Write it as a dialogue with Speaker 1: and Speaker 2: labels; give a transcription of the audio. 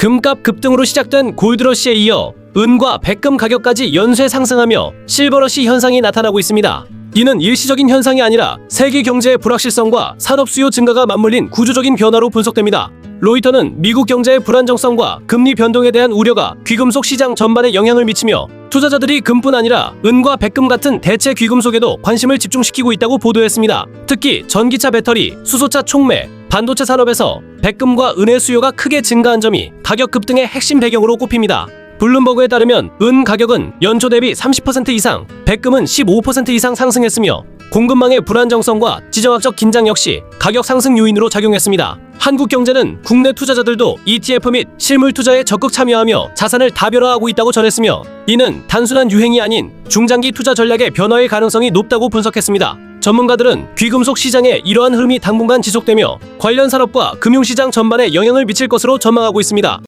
Speaker 1: 금값 급등으로 시작된 골드러시에 이어 은과 백금 가격까지 연쇄 상승하며 실버러시 현상이 나타나고 있습니다. 이는 일시적인 현상이 아니라 세계 경제의 불확실성과 산업 수요 증가가 맞물린 구조적인 변화로 분석됩니다. 로이터는 미국 경제의 불안정성과 금리 변동에 대한 우려가 귀금속 시장 전반에 영향을 미치며 투자자들이 금뿐 아니라 은과 백금 같은 대체 귀금속에도 관심을 집중시키고 있다고 보도했습니다. 특히 전기차 배터리, 수소차 촉매, 반도체 산업에서 백금과 은의 수요가 크게 증가한 점이 가격 급등의 핵심 배경으로 꼽힙니다. 블룸버그에 따르면 은 가격은 연초 대비 30% 이상, 백금은 15% 이상 상승했으며 공급망의 불안정성과 지정학적 긴장 역시 가격 상승 요인으로 작용했습니다. 한국 경제는 국내 투자자들도 ETF 및 실물 투자에 적극 참여하며 자산을 다변화하고 있다고 전했으며 이는 단순한 유행이 아닌 중장기 투자 전략의 변화의 가능성이 높다고 분석했습니다. 전문가들은 귀금속 시장의 이러한 흐름이 당분간 지속되며 관련 산업과 금융시장 전반에 영향을 미칠 것으로 전망하고 있습니다.